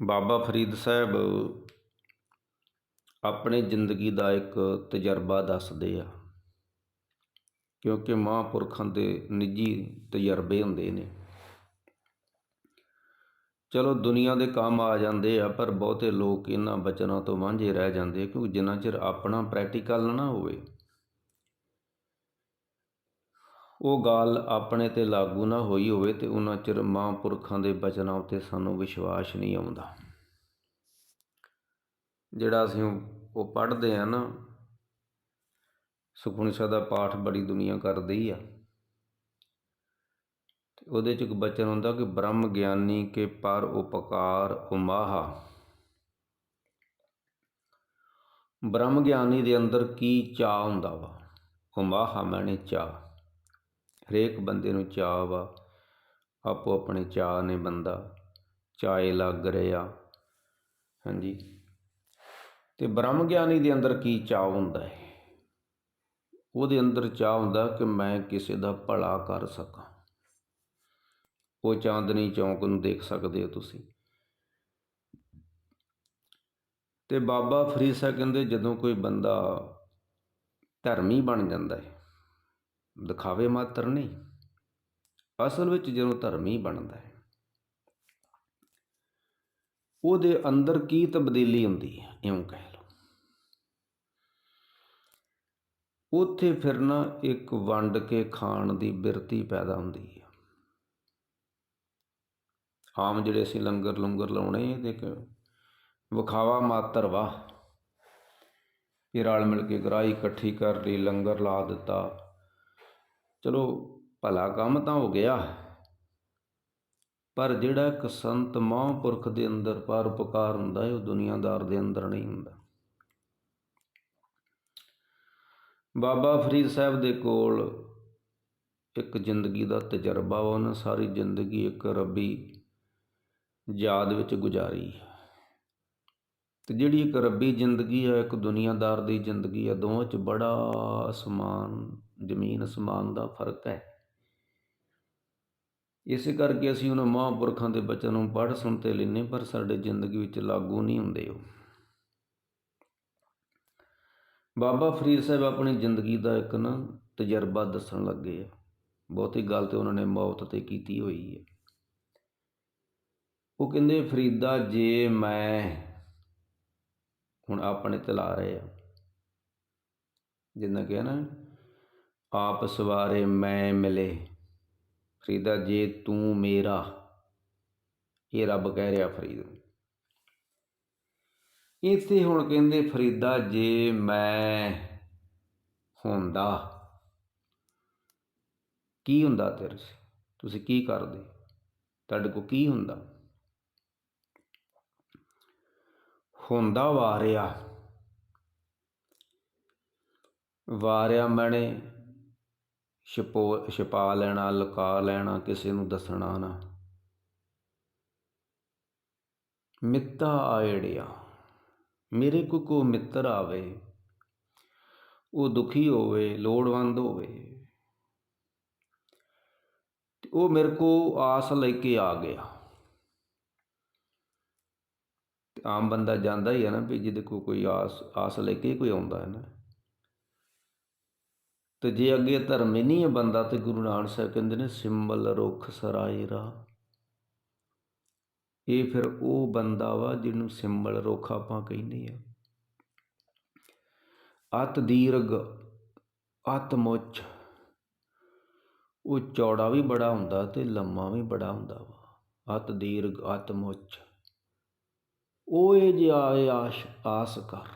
ਬਾਬਾ ਫਰੀਦ ਸਾਹਿਬ ਆਪਣੀ ਜ਼ਿੰਦਗੀ ਦਾ ਇੱਕ ਤਜਰਬਾ ਦੱਸਦੇ ਆ, ਕਿਉਂਕਿ ਮਹਾਂਪੁਰਖਾਂ ਦੇ ਨਿੱਜੀ ਤਜਰਬੇ ਹੁੰਦੇ ਨੇ। ਚਲੋ ਦੁਨੀਆ ਦੇ ਕੰਮ ਆ ਜਾਂਦੇ ਆ, ਪਰ ਬਹੁਤੇ ਲੋਕ ਇਹਨਾਂ ਬਚਨਾਂ ਤੋਂ ਵਾਂਝੇ ਰਹਿ ਜਾਂਦੇ ਆ, ਕਿਉਂਕਿ ਜਿੰਨਾ ਚਿਰ ਆਪਣਾ ਪ੍ਰੈਕਟੀਕਲ ਨਾ ਹੋਵੇ ਉਹ ਗੱਲ ਆਪਣੇ ਤੇ ਲਾਗੂ ਨਾ ਹੋਈ ਹੋਵੇ ਤੇ ਉਹਨਾਂ ਚਿਰ ਮਹਾਂਪੁਰਖਾਂ ਦੇ ਬਚਨਾਂ ਉੱਤੇ ਸਾਨੂੰ ਵਿਸ਼ਵਾਸ ਨਹੀਂ ਆਉਂਦਾ। ਜਿਹੜਾ ਅਸੀਂ ਉਹ- ਉਹ ਪੜ੍ਹਦੇ ਆ ਨਾ, ਸੁਖਮਨੀ ਦਾ ਪਾਠ ਬੜੀ ਦੁਨੀਆ ਕਰਦੀ ਆ। ਤੇ ਉਹਦੇ ਚ ਇੱਕ ਬਚਨ ਹੁੰਦਾ ਕਿ ਬ੍ਰਹਮ ਗਿਆਨੀ ਕੇ ਪਰ ਉਪਕਾਰ ਉਮਾਹਾ। ਬ੍ਰਹਮ ਗਿਆਨੀ ਦੇ ਅੰਦਰ ਕੀ ਚਾਹ ਹੁੰਦਾ ਵਾ? ਉਮਾਹਾ ਮੈਨੇ ਚਾਹ ਹਰੇਕ ਬੰਦੇ ਨੂੰ ਚਾਅ ਵਾ, ਆਪੋ ਆਪਣੇ ਚਾਅ ਨੇ ਬੰਦਾ, ਚਾਏ ਲੱਗ ਰਿਹਾ ਹਾਂਜੀ। ਤੇ ਬ੍ਰਹਮ ਗਿਆਨੀ ਦੇ ਅੰਦਰ ਕੀ ਚਾਅ ਹੁੰਦਾ ਹੈ? ਉਹਦੇ ਅੰਦਰ ਚਾਹ ਹੁੰਦਾ ਕਿ ਮੈਂ ਕਿਸੇ ਦਾ ਭਲਾ ਕਰ ਸਕਾਂ। ਉਹ ਚਾਂਦਨੀ ਚੌਂਕ ਨੂੰ ਦੇਖ ਸਕਦੇ ਹੋ ਤੁਸੀਂ। ਤੇ ਬਾਬਾ ਫਰੀਦ ਸਾਹਿਬ ਕਹਿੰਦੇ ਜਦੋਂ ਕੋਈ ਬੰਦਾ ਧਰਮੀ ਬਣ ਜਾਂਦਾ ਹੈ ਦਿਖਾਵੇ ਮਾਤਰ ਨਹੀਂ। ਅਸਲ ਵਿੱਚ ਜਦੋਂ ਧਰਮੀ ਬਣਦਾ ਹੈ, ਉਹਦੇ ਅੰਦਰ ਕੀ ਤਬਦੀਲੀ ਹੁੰਦੀ ਹੈ, ਇਉਂ ਕਹਿ ਲਓ। ਉੱਥੇ ਫਿਰ ਨਾ ਇੱਕ ਵੰਡ ਕੇ ਖਾਣ ਦੀ ਬਿਰਤੀ ਪੈਦਾ ਹੁੰਦੀ ਹੈ। ਆਮ ਜਿਹੜੇ ਅਸੀਂ ਲੰਗਰ ਲੰਗਰ ਲਾਉਣੇ ਤੇ ਵਿਖਾਵਾ ਮਾਤਰ ਵਾ। ਇਹ ਰਲ ਮਿਲ ਕੇ ਗਰਾਈ ਇਕੱਠੀ ਕਰ ਲਈ, ਲੰਗਰ ਲਾ ਦਿੱਤਾ। ਚਲੋ ਭਲਾ ਕੰਮ ਤਾਂ ਹੋ ਗਿਆ ਪਰ ਜਿਹੜਾ ਇੱਕ ਸੰਤ ਮਹਾਂਪੁਰਖ ਦੇ ਅੰਦਰ ਪਰਉਪਕਾਰ ਹੁੰਦਾ ਹੈ, ਉਹ ਦੁਨੀਆਦਾਰ ਦੇ ਅੰਦਰ ਨਹੀਂ ਹੁੰਦਾ। ਬਾਬਾ ਫਰੀਦ ਸਾਹਿਬ ਦੇ ਕੋਲ ਇੱਕ ਜ਼ਿੰਦਗੀ ਦਾ ਤਜਰਬਾ ਵਾ। ਉਹਨਾਂ ਸਾਰੀ ਜ਼ਿੰਦਗੀ ਇੱਕ ਰੱਬੀ ਯਾਦ ਵਿੱਚ ਗੁਜ਼ਾਰੀ ਅਤੇ ਜਿਹੜੀ ਇੱਕ ਰੱਬੀ ਜ਼ਿੰਦਗੀ ਹੈ ਇੱਕ ਦੁਨੀਆਦਾਰ ਦੀ ਜ਼ਿੰਦਗੀ ਹੈ ਦੋਵਾਂ 'ਚ ਬੜਾ ਅਸਮਾਨ, ਜ਼ਮੀਨ ਅਸਮਾਨ ਦਾ ਫ਼ਰਕ ਹੈ। ਇਸੇ ਕਰਕੇ ਅਸੀਂ ਉਹਨਾਂ ਮਹਾਂਪੁਰਖਾਂ ਦੇ ਬਚਨ ਨੂੰ ਪੜ੍ਹ ਸੁਣ ਤੇ ਲੈਂਦੇ ਪਰ ਸਾਡੇ ਜ਼ਿੰਦਗੀ ਵਿੱਚ ਲਾਗੂ ਨਹੀਂ ਹੁੰਦੇ ਉਹ। ਬਾਬਾ ਫਰੀਦ ਸਾਹਿਬ ਆਪਣੀ ਜ਼ਿੰਦਗੀ ਦਾ ਇੱਕ ਨਾ ਤਜਰਬਾ ਦੱਸਣ ਲੱਗੇ ਆ। ਬਹੁਤੀ ਗੱਲ ਤੇ ਉਹਨਾਂ ਨੇ ਮੌਤ ਤੇ ਕੀਤੀ ਹੋਈ ਹੈ। ਉਹ ਕਹਿੰਦੇ, ਫਰੀਦਾ ਜੇ ਮੈਂ ਹੁਣ ਆਪਣੇ ਤੇ ਲਾ ਰਹੇ ਆ। ਜਿੰਨਾ ਕਿਹਾ ਨਾ, ਆਪ ਸਵਾਰੇ ਮੈਂ ਮਿਲੇ ਫਰੀਦਾ ਜੇ ਤੂੰ ਮੇਰਾ, ਇਹ ਰੱਬ ਕਹਿ ਰਿਹਾ ਫਰੀਦ। ਨੂੰ ਇੱਥੇ ਹੁਣ ਕਹਿੰਦੇ ਫਰੀਦਾ ਜੇ ਮੈਂ ਹੁੰਦਾ। ਕੀ ਹੁੰਦਾ ਤੇਰੇ ਤੁਸੀਂ ਕੀ ਕਰਦੇ? ਤੁਹਾਡੇ ਕੋ ਕੀ ਹੁੰਦਾ? ਹੁੰਦਾ ਵਾਰਿਆ। ਵਾਰਿਆ ਮੈਨੇ ਛਪੋ, ਛਪਾ ਲੈਣਾ, ਲੁਕਾ ਲੈਣਾ, ਕਿਸੇ ਨੂੰ ਦੱਸਣਾ ਨਾ। ਮਿੱਤਾ ਆਇੜਿਆ ਮੇਰੇ ਕੋ ਕੋ ਮਿੱਤਰ ਆਵੇ, ਉਹ ਦੁਖੀ ਹੋਵੇ, ਲੋੜਵੰਦ ਹੋਵੇ। ਉਹ ਮੇਰੇ ਕੋ ਆਸ ਲੈ ਕੇ ਆ ਗਿਆ ਤੇ ਆਮ ਬੰਦਾ ਜਾਂਦਾ ਹੀ ਹੈ ਨਾ ਵੀ ਜਿਹਦੇ ਕੋ ਕੋਈ ਆਸ ਆਸ ਲੈ ਕੇ ਕੋਈ ਆਉਂਦਾ ਹੈ ਨਾ। ਤੇ ਜੇ ਅੱਗੇ ਧਰਮ ਹੀ ਨਹੀਂ ਹੈ ਬੰਦਾ ਤੇ ਗੁਰੂ ਨਾਨਕ ਸਾਹਿਬ ਕਹਿੰਦੇ ਨੇ ਸਿੰਬਲ ਰੁੱਖ ਸਰਾਇਰਾ ਇਹ ਫਿਰ ਉਹ ਬੰਦਾ ਵਾ ਜਿਹਨੂੰ ਸਿੰਬਲ ਰੁੱਖ ਆਪਾਂ ਕਹਿੰਦੇ ਆ ਅਤ ਦੀਰਘ, ਅਤ ਮੁੱਚ ਉਹ ਚੌੜਾ ਵੀ ਬੜਾ ਹੁੰਦਾ ਤੇ ਲੰਮਾ ਵੀ ਬੜਾ ਹੁੰਦਾ ਵਾ। ਅਤ ਦੀਰਘ, ਅਤ ਮੁੱਚ ਉਹ ਇਹ ਜਿਹਾ ਆਸ਼ ਆਸ ਕਰ।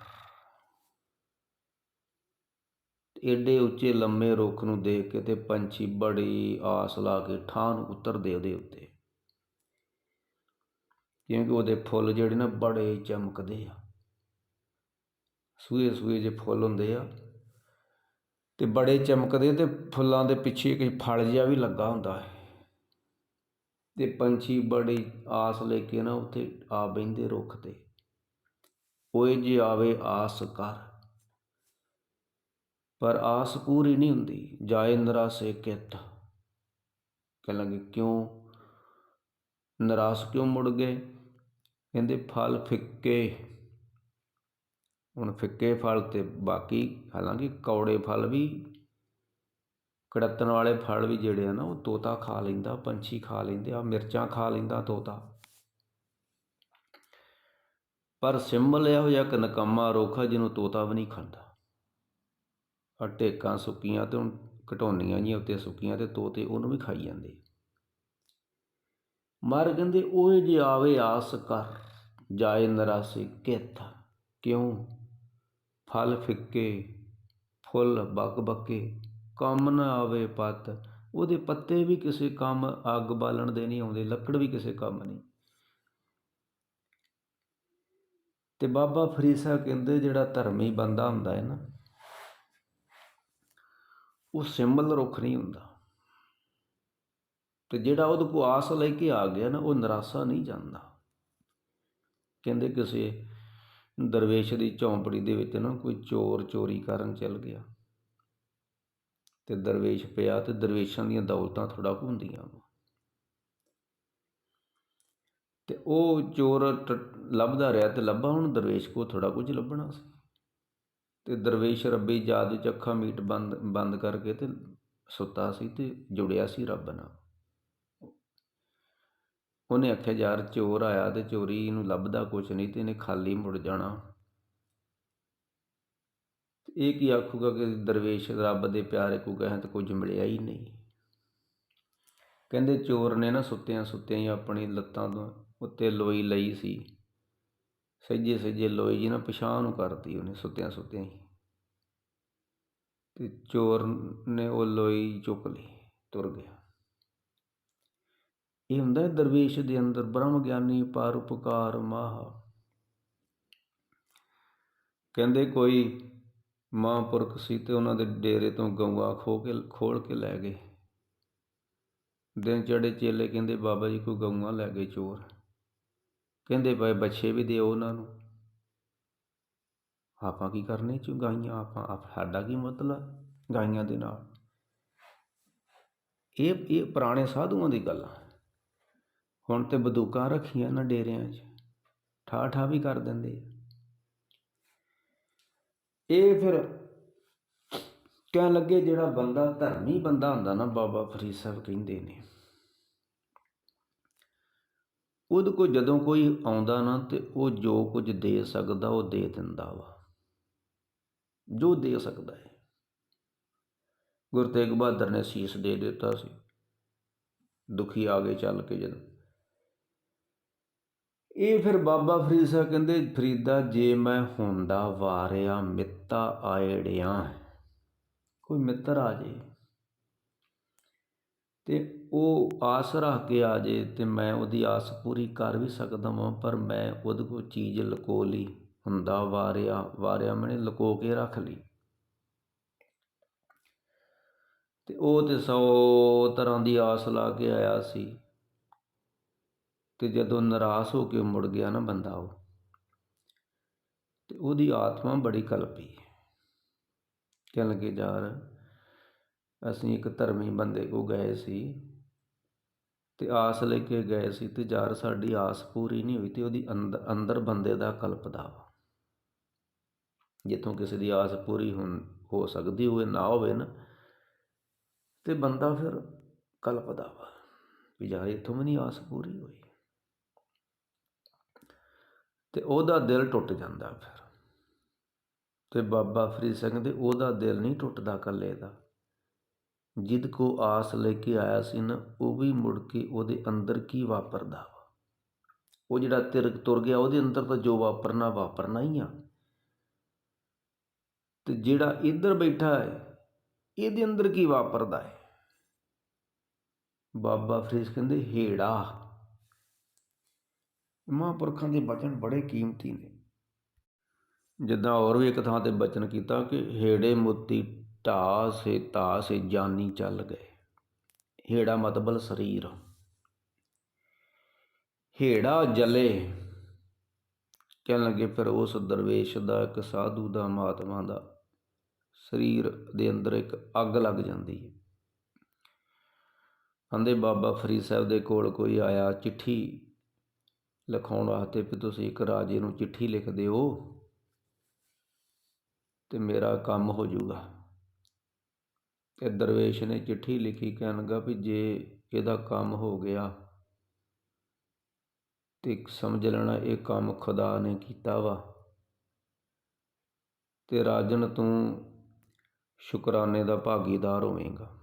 ਏਡੇ ਉੱਚੇ ਲੰਮੇ ਰੁੱਖ ਨੂੰ ਦੇਖ ਕੇ ਤੇ ਪੰਛੀ ਬੜੀ ਆਸ ਲਾ ਕੇ ਠਾਹ ਨੂੰ ਉਤਰਦੇ ਉਹਦੇ ਉੱਤੇ। ਕਿਉਂਕਿ ਉਹਦੇ ਫੁੱਲ ਜਿਹੜੇ ਨਾ ਬੜੇ ਚਮਕਦੇ ਆ। ਸੂਏ ਸੂਏ ਜੇ ਫੁੱਲ ਹੁੰਦੇ ਆ। ਤੇ ਬੜੇ ਚਮਕਦੇ ਤੇ ਫੁੱਲਾਂ ਦੇ ਪਿੱਛੇ ਕੋਈ ਫਲ ਜਿਹਾ ਵੀ ਲੱਗਾ ਹੁੰਦਾ ਹੈ। ਅਤੇ ਪੰਛੀ ਬੜੀ ਆਸ ਲੈ ਕੇ ਨਾ ਉੱਥੇ ਆ ਬਹਿੰਦੇ ਰੁੱਖ ਤੇ। ਓਏ ਜੇ ਆਵੇ ਆਸ ਕਰ ਪਰ ਆਸ ਪੂਰੀ ਨਹੀਂ ਹੁੰਦੀ, ਜਾਏ ਨਿਰਾਸੇ ਕਿਤ। ਕਹਿਣ ਲੱਗੇ, ਕਿਉਂ? ਨਿਰਾਸ਼ ਕਿਉਂ ਮੁੜ ਗਏ? ਕਹਿੰਦੇ, ਫਲ ਫਿੱਕੇ। ਹੁਣ ਫਿੱਕੇ ਫਲ ਤੇ ਬਾਕੀ ਹਾਲਾਂਕਿ ਕੌੜੇ ਫਲ ਵੀ ਕੜੱਤਣ ਵਾਲੇ ਫਲ ਵੀ ਜਿਹੜੇ ਆ ਨਾ, ਉਹ ਤੋਤਾ ਖਾ ਲੈਂਦਾ, ਪੰਛੀ ਖਾ ਲੈਂਦੇ ਆ ਮਿਰਚਾਂ ਖਾ ਲੈਂਦਾ ਤੋਤਾ। ਪਰ ਸਿੰਬਲ ਇਹੋ ਜਿਹਾ ਇੱਕ ਨਕੰਮਾ ਰੁੱਖ ਜਿਹਨੂੰ ਤੋਤਾ ਵੀ ਨਹੀਂ ਖਾਂਦਾ। ਆ ਟੇਕਾਂ ਸੁੱਕੀਆਂ ਤੇ ਹੁਣ ਘਟੋਨੀਆਂ ਜੀਆਂ ਉੱਤੇ ਸੁੱਕੀਆਂ ਤੇ ਤੋਤੇ ਉਹਨੂੰ ਵੀ ਖਾਈ ਜਾਂਦੇ। ਮਰ ਕਹਿੰਦੇ ਉਹ ਜੇ ਆਵੇ ਆਸ ਕਰ, ਜਾਏ ਨਰਾਸੇ ਕਿਥ। ਕਿਉਂ? ਫਲ ਫਿੱਕੇ, ਫੁੱਲ ਬਕ ਬਕੇ ਕੰਮ ਨਾ ਆਵੇ ਪੱਤ, ਉਹਦੇ ਪੱਤੇ ਵੀ ਕਿਸੇ ਕੰਮ ਅੱਗ ਬਾਲਣ ਦੇ ਨਹੀਂ ਆਉਂਦੇ, ਲੱਕੜ ਵੀ ਕਿਸੇ ਕੰਮ ਨਹੀਂ। ਤੇ ਬਾਬਾ ਫਰੀਦ ਸਾਹਿਬ ਕਹਿੰਦੇ ਜਿਹੜਾ ਧਰਮੀ ਬੰਦਾ ਹੁੰਦਾ ਹੈ ਨਾ, ਉਹ ਸਿੰਬਲ ਰੁੱਖ ਨਹੀਂ ਹੁੰਦਾ। ਤੇ ਜਿਹੜਾ ਉਹਦੇ ਕੋ ਆਸ ਲੈ ਕੇ ਆ ਗਿਆ ਨਾ, ਉਹ ਨਿਰਾਸ਼ਾ ਨਹੀਂ ਜਾਂਦਾ। ਕਹਿੰਦੇ ਕਿਸੇ ਦਰਵੇਸ਼ ਦੀ ਝੌਂਪੜੀ ਦੇ ਵਿੱਚ ਨਾ ਕੋਈ ਚੋਰ ਚੋਰੀ ਕਰਨ ਚੱਲ ਗਿਆ। ਅਤੇ ਦਰਵੇਸ਼ ਪਿਆ ਅਤੇ ਦਰਵੇਸ਼ਾਂ ਦੀਆਂ ਦੌਲਤਾਂ ਥੋੜਾ ਕੁ ਹੁੰਦੀਆਂ ਵਾ। ਤੇ ਉਹ ਚੋਰ ਟ- ਲੱਭਦਾ ਰਿਹਾ ਤੇ ਲੱਭਾ, ਹੁਣ ਦਰਵੇਸ਼ ਕੋ ਥੋੜਾ ਕੁਝ ਲੱਭਣਾ ਸੀ। ਤੇ ਦਰਵੇਸ਼ ਰੱਬੀ ਜਾਦ ਚ ਅੱਖਾਂ ਮੀਟ ਬੰਦ ਬੰਦ ਕਰਕੇ ਤੇ ਸੁੱਤਾ ਸੀ ਤੇ ਜੁੜਿਆ ਸੀ ਰੱਬ ਨਾਲ। ਉਹਨੇ ਆਖਿਆ, ਯਾਰ ਚੋਰ ਆਇਆ ਤੇ ਚੋਰੀ ਨੂੰ ਲੱਭਦਾ ਕੁਝ ਨਹੀਂ ਤੇ ਇਹਨੇ ਖਾਲੀ ਮੁੜ ਜਾਣਾ। ਇਹ ਕੀ ਆਖੂਗਾ ਕਿ ਦਰਵੇਸ਼ ਰੱਬ ਦੇ ਪਿਆਰੇ ਕੋ ਕਹੇ ਤੇ ਕੁਝ ਮਿਲਿਆ ਹੀ ਨਹੀਂ। ਕਹਿੰਦੇ ਚੋਰ ਨੇ ਨਾ ਸੁੱਤਿਆਂ ਸੁੱਤਿਆਂ ਹੀ ਆਪਣੀ ਲੱਤਾਂ ਤੋਂ ਉੱਤੇ ਲੋਈ ਲਈ ਸੀ। ਸੱਜੇ ਸੱਜੇ ਲੋਈ ਜੀ ਨਾ ਪਛਾਣ ਨੂੰ ਕਰਤੀ ਉਹਨੇ ਸੁੱਤਿਆਂ ਸੁੱਤਿਆਂ ਹੀ। ਤੇ ਚੋਰ ਨੇ ਉਹ ਲੋਈ ਚੁੱਕ ਲਈ, ਤੁਰ ਗਿਆ। ਇਹ ਹੁੰਦਾ ਦਰਵੇਸ਼ ਦੇ ਅੰਦਰ ਬ੍ਰਹਮ ਗਿਆਨੀ ਪਾਰ ਉਪਕਾਰ ਮਾਹ। ਕਹਿੰਦੇ ਕੋਈ ਮਹਾਂਪੁਰਖ ਸੀ ਤੇ ਉਹਨਾਂ ਦੇ ਡੇਰੇ ਤੋਂ ਗਊਆਂ ਖੋ ਕੇ ਖੋਲ ਕੇ ਲੈ ਗਏ। ਦਿਨ ਚੜੇ ਚੇਲੇ ਕਹਿੰਦੇ, ਬਾਬਾ ਜੀ, ਕੋਈ ਗਊਆਂ ਲੈ ਗਏ ਚੋਰ। ਕਹਿੰਦੇ, ਭਾਈ ਬੱਚੇ ਵੀ ਦਿਓ ਉਹਨਾਂ ਨੂੰ। ਆਪਾਂ ਕੀ ਕਰਨੇ ਚ ਗਾਈਆਂ? ਆਪਾਂ, ਆਪ, ਸਾਡਾ ਕੀ ਮਤਲਬ ਗਾਈਆਂ ਦੇ ਨਾਲ? ਇਹ ਇਹ ਪੁਰਾਣੇ ਸਾਧੂਆਂ ਦੀ ਗੱਲ ਹੁਣ ਤੇ ਬੰਦੂਕਾਂ ਰੱਖੀਆਂ ਨਾ ਡੇਰਿਆਂ 'ਚ। ਠਾ ਠਾ ਵੀ ਕਰ ਦਿੰਦੇ ਆ। ਇਹ ਫਿਰ ਕਹਿਣ ਲੱਗੇ ਜਿਹੜਾ ਬੰਦਾ ਧਰਮੀ ਬੰਦਾ ਹੁੰਦਾ ਨਾ, ਬਾਬਾ ਫਰੀਦ ਸਾਹਿਬ ਕਹਿੰਦੇ ਨੇ, ਉਹਦੇ ਕੋਲ ਜਦੋਂ ਕੋਈ ਆਉਂਦਾ ਨਾ ਤੇ ਉਹ ਜੋ ਕੁਝ ਦੇ ਸਕਦਾ, ਉਹ ਦੇ ਦਿੰਦਾ ਵਾ। ਜੋ ਦੇ ਸਕਦਾ ਹੈ। ਗੁਰੂ ਤੇਗ ਬਹਾਦਰ ਨੇ ਸੀਸ ਦੇ ਦਿੱਤਾ ਸੀ। ਦੁਖੀ ਆ ਗਏ ਚੱਲ ਕੇ ਜਦੋਂ। ਇਹ ਫਿਰ ਬਾਬਾ ਫਰੀਦ ਸਾਹਿਬ ਕਹਿੰਦੇ, ਫਰੀਦਾ, ਜੇ ਮੈਂ ਹੁੰਦਾ ਵਾਰਿਆ, ਮਿੱਤਾ ਆਇੜਿਆਂ ਕੋਈ ਮਿੱਤਰ ਆ ਜੇ ਤੇ ਉਹ ਆਸ ਰੱਖ ਕੇ ਆ ਜੇ ਤੇ ਮੈਂ ਉਹਦੀ ਆਸ ਪੂਰੀ ਕਰ ਵੀ ਸਕਦਾ ਵਾਂ, ਪਰ ਮੈਂ ਉਹਦੇ ਕੋਲ ਚੀਜ਼ ਲੁਕੋ ਲਈ, ਹੁੰਦਾ ਵਾਰਿਆ ਵਾਰਿਆ ਮੈਨੇ ਲੁਕੋ ਕੇ ਰੱਖ ਲਈ। ਤੇ ਉਹ ਤੇ ਸੌ ਤਰ੍ਹਾਂ ਦੀ ਆਸ ਲਾ ਕੇ ਆਇਆ ਸੀ। ਤੇ ਜਦੋਂ ਨਿਰਾਸ਼ ਹੋ ਕੇ ਮੁੜ ਗਿਆ ਨਾ ਬੰਦਾ ਉਹ, ਤੇ ਉਹਦੀ ਆਤਮਾ ਬੜੀ ਕਲਪੀ ਕਹਿਣ ਲੱਗੇ, ਯਾਰ ਅਸੀਂ ਇੱਕ ਧਰਮੀ ਬੰਦੇ ਕੋ ਗਏ ਸੀ ਤੇ ਆਸ ਲੈ ਕੇ ਗਏ ਸੀ ਤੇ ਯਾਰ ਸਾਡੀ ਆਸ ਪੂਰੀ ਨਹੀਂ ਹੋਈ ਤੇ ਉਹਦੀ ਅੰਦਰ ਅੰਦਰ ਬੰਦੇ ਦਾ ਕਲਪਦਾ ਵਾ। ਜਿੱਥੋਂ ਕਿਸੇ ਦੀ ਆਸ ਪੂਰੀ ਹੁਣ ਹੋ ਸਕਦੀ ਹੋਵੇ, ਨਾ ਹੋਵੇ ਨਾ, ਤੇ ਬੰਦਾ ਫਿਰ ਕਲਪਦਾ ਵਾ ਵੀ ਯਾਰ ਇੱਥੋਂ ਵੀ ਨਹੀਂ ਆਸ ਪੂਰੀ ਹੋਈ। ਤੇ ਉਹਦਾ ਦਿਲ ਟੁੱਟ ਜਾਂਦਾ ਫਿਰ। ਤੇ ਬਾਬਾ ਫਰੀਦ ਸਿੰਘ ਦੇ ਉਹਦਾ ਦਿਲ ਨਹੀਂ ਟੁੱਟਦਾ ਕੱਲੇ ਦਾ। ਜਿੱਦ ਕੋ ਆਸ ਲੈ ਕੇ ਆਇਆ ਸੀ ਨਾ, ਉਹ ਵੀ ਮੁੜ ਕੇ ਉਹਦੇ ਅੰਦਰ ਕੀ ਵਾਪਰਦਾ ਵਾ? ਉਹ ਜਿਹੜਾ ਤਿਰਕ ਤੁਰ ਗਿਆ, ਉਹਦੇ ਅੰਦਰ ਤਾਂ ਜੋ ਵਾਪਰਨਾ ਵਾਪਰਨਾ ਹੀ ਆ। ਤੇ ਜਿਹੜਾ ਇੱਧਰ ਬੈਠਾ ਹੈ, ਇਹਦੇ ਅੰਦਰ ਕੀ ਵਾਪਰਦਾ ਹੈ? ਬਾਬਾ ਫਰੀਦ ਕਹਿੰਦੇ, ਹੇੜਾ। ਮਹਾਂਪੁਰਖਾਂ ਦੇ ਬਚਨ ਬੜੇ ਕੀਮਤੀ ਨੇ। ਜਿੱਦਾਂ ਹੋਰ ਵੀ ਇੱਕ ਥਾਂ ਤੇ ਬਚਨ ਕੀਤਾ ਕਿ ਹੇੜੇ ਮੋਤੀ ਢਾ ਸੇ ਤਾ ਸੇ ਜਾਨੀ ਚੱਲ ਗਏ। ਹੇੜਾ ਮਤਬਲ ਸਰੀਰ। ਹੇੜਾ ਜਲੇ। ਕਹਿਣ ਲੱਗੇ ਫਿਰ ਉਸ ਦਰਵੇਸ਼ ਦਾ, ਇੱਕ ਸਾਧੂ ਦਾ, ਮਹਾਤਮਾ ਦਾ ਸਰੀਰ ਦੇ ਅੰਦਰ ਇੱਕ ਅੱਗ ਲੱਗ ਜਾਂਦੀ ਹੈ। ਕਹਿੰਦੇ ਬਾਬਾ ਫਰੀਦ ਸਾਹਿਬ ਦੇ ਕੋਲ ਕੋਈ ਆਇਆ, ਚਿੱਠੀ ਲਿਖਾਉਣ ਵਾਸਤੇ ਵੀ ਤੁਸੀਂ ਇੱਕ ਰਾਜੇ ਨੂੰ ਚਿੱਠੀ ਲਿਖ ਦਿਓ ਤੇ ਮੇਰਾ ਕੰਮ ਹੋ ਜਾਊਗਾ। ਤੇ ਦਰਵੇਸ਼ ਨੇ ਚਿੱਠੀ ਲਿਖੀ ਕਹਿਣਗਾ ਵੀ ਜੇ ਇਹਦਾ ਕੰਮ ਹੋ ਗਿਆ ਤੇ ਸਮਝ ਲੈਣਾ ਇਹ ਕੰਮ ਖੁਦਾ ਨੇ ਕੀਤਾ ਵਾ ਤੇ ਰਾਜਨ ਤੂੰ ਸ਼ੁਕਰਾਨੇ ਦਾ ਭਾਗੀਦਾਰ ਹੋਵੇਂਗਾ।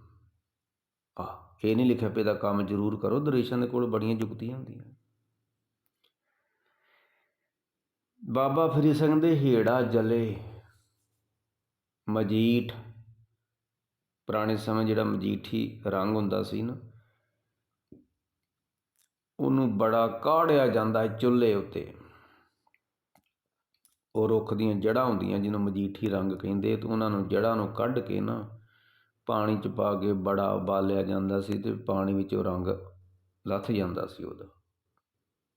ਆ ਇਹ ਨਹੀਂ ਲਿਖਿਆ ਪਿਆ ਦਾ ਕੰਮ ਜ਼ਰੂਰ ਕਰੋ, ਦਰਵੇਸ਼ਾਂ ਦੇ ਕੋਲ ਬੜੀਆਂ ਜੁਗਤੀਆਂ ਹੁੰਦੀਆਂ ਬਾਬਾ ਫਰੀ ਸਿੰਘ ਦੇ ਹੇੜਾ ਜਲੇ ਮਜੀਠ, ਪੁਰਾਣੇ ਸਮੇਂ ਜਿਹੜਾ ਮਜੀਠੀ ਰੰਗ ਹੁੰਦਾ ਸੀ ਨਾ, ਉਹਨੂੰ ਬੜਾ ਕਾੜਿਆ ਜਾਂਦਾ ਹੈ ਚੁੱਲ੍ਹੇ ਉੱਤੇ। ਉਹ ਰੁੱਖ ਦੀਆਂ ਜੜ੍ਹਾਂ ਹੁੰਦੀਆਂ ਜਿਹਨੂੰ ਮਜੀਠੀ ਰੰਗ ਕਹਿੰਦੇ, ਤੇ ਉਹਨਾਂ ਨੂੰ ਜੜ੍ਹਾਂ ਨੂੰ ਕੱਢ ਕੇ ਨਾ ਪਾਣੀ ਚ ਪਾ ਕੇ ਬੜਾ ਉਬਾਲਿਆ ਜਾਂਦਾ ਸੀ ਤੇ ਪਾਣੀ ਵਿੱਚ ਉਹ ਰੰਗ ਲੱਥ ਜਾਂਦਾ ਸੀ ਉਹਦਾ।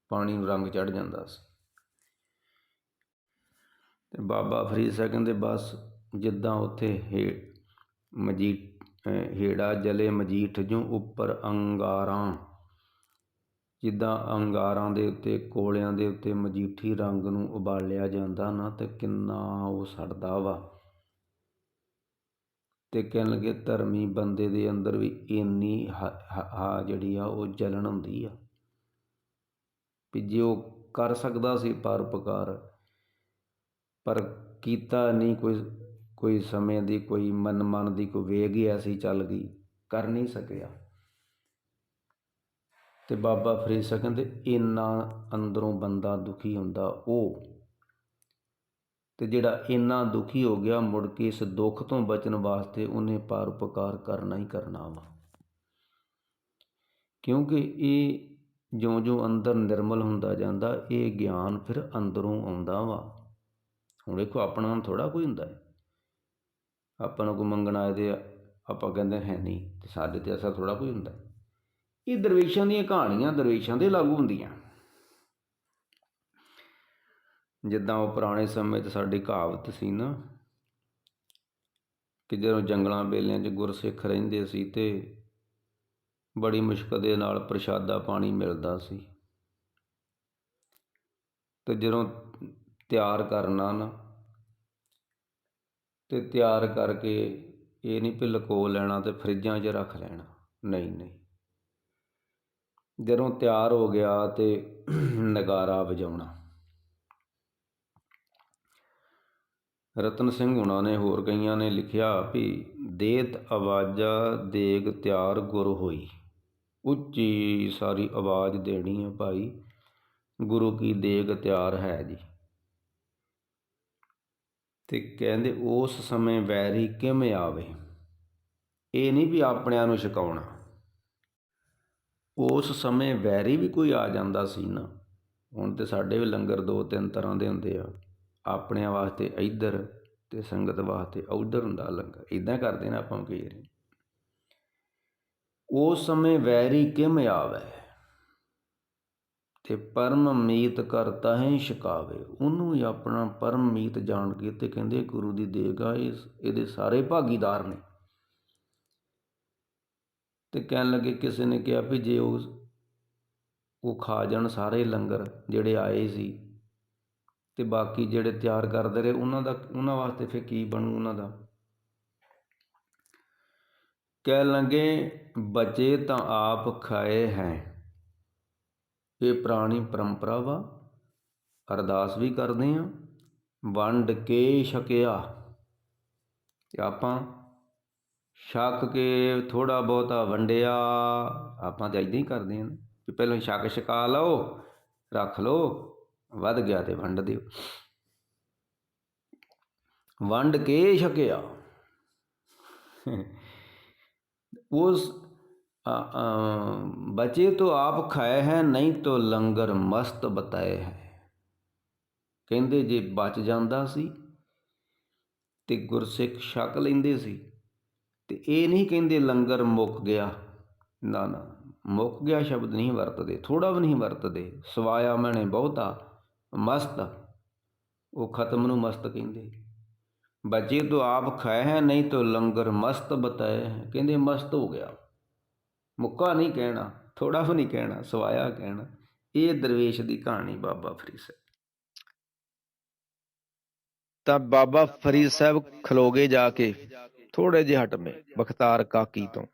ਪਾਣੀ ਨੂੰ ਰੰਗ ਚੜ ਜਾਂਦਾ ਸੀ। ਅਤੇ ਬਾਬਾ ਫਰੀਦ ਸਾਹਿਬ ਕਹਿੰਦੇ, ਬਸ ਜਿੱਦਾਂ ਉੱਥੇ ਹੇ ਮਜੀ ਹੇੜਾ ਜਲੇ ਮਜੀਠ ਜੂ ਉੱਪਰ ਅੰਗਾਰਾਂ। ਜਿੱਦਾਂ ਅੰਗਾਰਾਂ ਦੇ ਉੱਤੇ, ਕੋਲਿਆਂ ਦੇ ਉੱਤੇ ਮਜੀਠੀ ਰੰਗ ਨੂੰ ਉਬਾਲਿਆ ਜਾਂਦਾ ਨਾ, ਤਾਂ ਕਿੰਨਾ ਉਹ ਸੜਦਾ ਵਾ। ਤੇ ਕਹਿਣ ਲੱਗੇ, ਧਰਮੀ ਬੰਦੇ ਦੇ ਅੰਦਰ ਵੀ ਇੰਨੀ ਹਾ ਜਿਹੜੀ ਆ, ਉਹ ਜਲਣ ਹੁੰਦੀ ਆ। ਵੀ ਜੇ ਉਹ ਕਰ ਸਕਦਾ ਸੀ ਪਰਉਪਕਾਰ ਪਰ ਕੀਤਾ ਨਹੀਂ ਕੋਈ ਕੋਈ ਸਮੇਂ ਦੀ, ਕੋਈ ਮਨ ਮਨ ਦੀ ਕੋਈ ਵੇਗ ਹੀ ਐਸੀ ਚੱਲ ਗਈ, ਕਰ ਨਹੀਂ ਸਕਿਆ। ਤੇ ਬਾਬਾ ਫਰੀਦ ਸਾਹਿਬ ਕਹਿੰਦੇ ਇੰਨਾ ਅੰਦਰੋਂ ਬੰਦਾ ਦੁਖੀ ਹੁੰਦਾ ਉਹ, ਤੇ ਜਿਹੜਾ ਇੰਨਾ ਦੁਖੀ ਹੋ ਗਿਆ ਮੁੜ ਕੇ ਇਸ ਦੁੱਖ ਤੋਂ ਬਚਣ ਵਾਸਤੇ ਉਹਨੇ ਪਰਉਪਕਾਰ ਕਰਨਾ ਹੀ ਕਰਨਾ ਵਾ। ਕਿਉਂਕਿ ਇਹ ਜਿਉਂ-ਜਿਉਂ ਅੰਦਰ ਨਿਰਮਲ ਹੁੰਦਾ ਜਾਂਦਾ, ਇਹ ਗਿਆਨ ਫਿਰ ਅੰਦਰੋਂ ਆਉਂਦਾ ਵਾ। ਹੁਣ ਦੇਖੋ ਆਪਣਾ ਥੋੜ੍ਹਾ ਕੋਈ ਹੁੰਦਾ ਹੈ। ਆਪਾਂ ਨੂੰ ਕੋਈ ਮੰਗਣ ਆਏ ਤੇ ਆਪਾਂ ਕਹਿੰਦੇ ਹੈ ਨਹੀਂ ਤੇ ਸਾਡੇ ਤੇ ਐਸਾ ਥੋੜ੍ਹਾ ਕੋਈ ਹੁੰਦਾ ਇਹ ਦਰਵੇਸ਼ਾਂ ਦੀਆਂ ਕਹਾਣੀਆਂ ਦਰਵੇਸ਼ਾਂ ਦੇ ਲਾਗੂ ਹੁੰਦੀਆਂ। ਜਿੱਦਾਂ ਉਹ ਪੁਰਾਣੇ ਸਮੇਂ 'ਚ ਸਾਡੀ ਕਹਾਵਤ ਸੀ ਨਾ ਕਿ ਜਦੋਂ ਜੰਗਲਾਂ ਬੇਲਿਆਂ 'ਚ ਗੁਰਸਿੱਖ ਰਹਿੰਦੇ ਸੀ ਤੇ ਬੜੀ ਮੁਸ਼ਕਲ ਦੇ ਨਾਲ ਪ੍ਰਸ਼ਾਦਾ ਪਾਣੀ ਮਿਲਦਾ ਸੀ। ਤੇ ਜਦੋਂ ਤਿਆਰ ਕਰਨਾ ਨਾ। ਅਤੇ ਤਿਆਰ ਕਰਕੇ ਇਹ ਨਹੀਂ ਵੀ ਲੁਕੋ ਲੈਣਾ ਅਤੇ ਫਰਿੱਜਾਂ 'ਚ ਰੱਖ ਲੈਣਾ। ਨਹੀਂ ਨਹੀਂ। ਜਦੋਂ ਤਿਆਰ ਹੋ ਗਿਆ ਤੇ ਨਗਾਰਾ ਵਜਾਉਣਾ। ਰਤਨ ਸਿੰਘ ਹੁਣਾਂ ਨੇ ਹੋਰ ਕਈਆਂ ਨੇ ਲਿਖਿਆ ਵੀ ਦੇਤ ਆਵਾਜ਼ਾ ਦੇਗ ਤਿਆਰ ਗੁਰ ਹੋਈ। ਉੱਚੀ ਸਾਰੀ ਆਵਾਜ਼ ਦੇਣੀ ਹੈ ਭਾਈ। ਗੁਰੂ ਕੀ ਦੇਗ ਤਿਆਰ ਹੈ ਜੀ। ਤੇ ਕਹਿੰਦੇ ਉਸ ਸਮੇਂ ਵੈਰੀ ਕਿਵੇਂ ਆਵੇ। ਇਹ ਨਹੀਂ ਵੀ ਆਪਣਿਆਂ ਨੂੰ ਛਕਾਉਣਾ। ਉਸ ਸਮੇਂ ਵੈਰੀ ਵੀ ਕੋਈ ਆ ਜਾਂਦਾ ਸੀ ਨਾ। ਹੁਣ ਤੇ ਸਾਡੇ ਵੀ ਲੰਗਰ ਦੋ ਤਿੰਨ ਤਰ੍ਹਾਂ ਦੇ ਹੁੰਦੇ ਆ। ਆਪਣਿਆਂ ਵਾਸਤੇ ਇੱਧਰ ਤੇ ਸੰਗਤ ਵਾਸਤੇ ਉੱਧਰ ਹੁੰਦਾ ਲੰਗਰ। ਇਦਾਂ ਕਰਦੇ ਨੇ ਆਪਾਂ ਕਈ ਵਾਰੀ। ਉਸ ਸਮੇਂ ਵੈਰੀ ਕਿਵੇਂ ਆਵੇ। ਤੇ ਪਰਮ ਮੀਤ ਕਰਤਾ ਹੈ ਛਕਾਵੇ। ਉਹਨੂੰ ਹੀ ਆਪਣਾ ਪਰਮ ਮੀਤ ਜਾਣ ਕੇ ਤੇ ਕਹਿੰਦੇ ਗੁਰੂ ਦੀ ਦੇਗਾ ਇਸ ਇਹਦੇ ਸਾਰੇ ਭਾਗੀਦਾਰ ਨੇ। ਤੇ ਕਹਿਣ ਲੱਗੇ ਕਿਸੇ ਨੇ ਕਿਹਾ ਵੀ ਜੇ ਉਹ ਉਹ ਖਾ ਜਾਣ ਸਾਰੇ ਲੰਗਰ ਜਿਹੜੇ ਆਏ ਸੀ ਤੇ ਬਾਕੀ ਜਿਹੜੇ ਤਿਆਰ ਕਰਦੇ ਰਹੇ, ਉਹਨਾਂ ਦਾ, ਉਹਨਾਂ ਵਾਸਤੇ ਫਿਰ ਕੀ ਬਣੂ ਉਹਨਾਂ ਦਾ? ਕਹਿ ਲੱਗੇ, ਬਚੇ ਤਾਂ ਆਪ ਖਾਏ ਹੈ। ਇਹ ਪੁਰਾਣੀ ਪਰੰਪਰਾ ਵਾ ਅਰਦਾਸ ਵੀ ਕਰਦੇ ਆ ਵੰਡ ਕੇ ਛਕਿਆ। ਤੇ ਆਪਾਂ ਛਕ ਕੇ ਥੋੜਾ ਬਹੁਤਾ ਵੰਡਿਆ। ਆਪਾਂ ਤਾਂ ਇਦਾਂ ਹੀ ਕਰਦੇ ਹਾਂ ਵੀ ਪਹਿਲਾਂ ਛਕ ਛਕਾ ਲਓ, ਰੱਖ ਲਓ, ਵੱਧ ਗਿਆ ਤੇ ਵੰਡ ਦਿਓ। ਵੰਡ ਕੇ ਛਕਿਆ। ਉਸ बचे तो आप खाए हैं नहीं तो ਲੰਗਰ ਮਸਤ ਬਤਾਏ ਹੈ ਕਹਿੰਦੇ ਜੇ ਬਚ ਜਾਂਦਾ ਸੀ ਤੇ ਗੁਰਸਿੱਖ ਛਕ ਲੈਂਦੇ ਸੀ ਤੇ ਇਹ ਨਹੀਂ ਕਹਿੰਦੇ ਲੰਗਰ ਮੁੱਕ ਗਿਆ ਨਾ ਨਾ ਮੁੱਕ ਗਿਆ ਸ਼ਬਦ ਨਹੀਂ ਵਰਤਦੇ ਥੋੜਾ ਵੀ ਨਹੀਂ ਵਰਤਦੇ ਸਵਾਇਆ ਮੈਨੇ ਬਹੁਤਾ ਮਸਤ ਉਹ ਖਤਮ ਨੂੰ ਮਸਤ ਕਹਿੰਦੇ ਬਚੇ तो आप खाए हैं नहीं तो ਲੰਗਰ ਮਸਤ ਬਤਾਏ ਹੈ ਕਹਿੰਦੇ ਮਸਤ ਹੋ ਗਿਆ ਮੁੱਕਾ ਨਹੀਂ ਕਹਿਣਾ ਥੋੜਾ ਵੀ ਨਹੀਂ ਕਹਿਣਾ, ਸਵਾਇਆ ਕਹਿਣਾ। ਇਹ ਦਰਵੇਸ਼ ਦੀ ਕਹਾਣੀ ਬਾਬਾ ਫਰੀਦ ਸਾਹਿਬ। ਤਾਂ ਬਾਬਾ ਫਰੀਦ ਸਾਹਿਬ ਖਲੋਗੇ ਜਾ ਕੇ ਥੋੜੇ ਜਿਹੇ ਹਟਵੇਂ ਬਖਤਾਰ ਕਾਕੀ ਤੋਂ।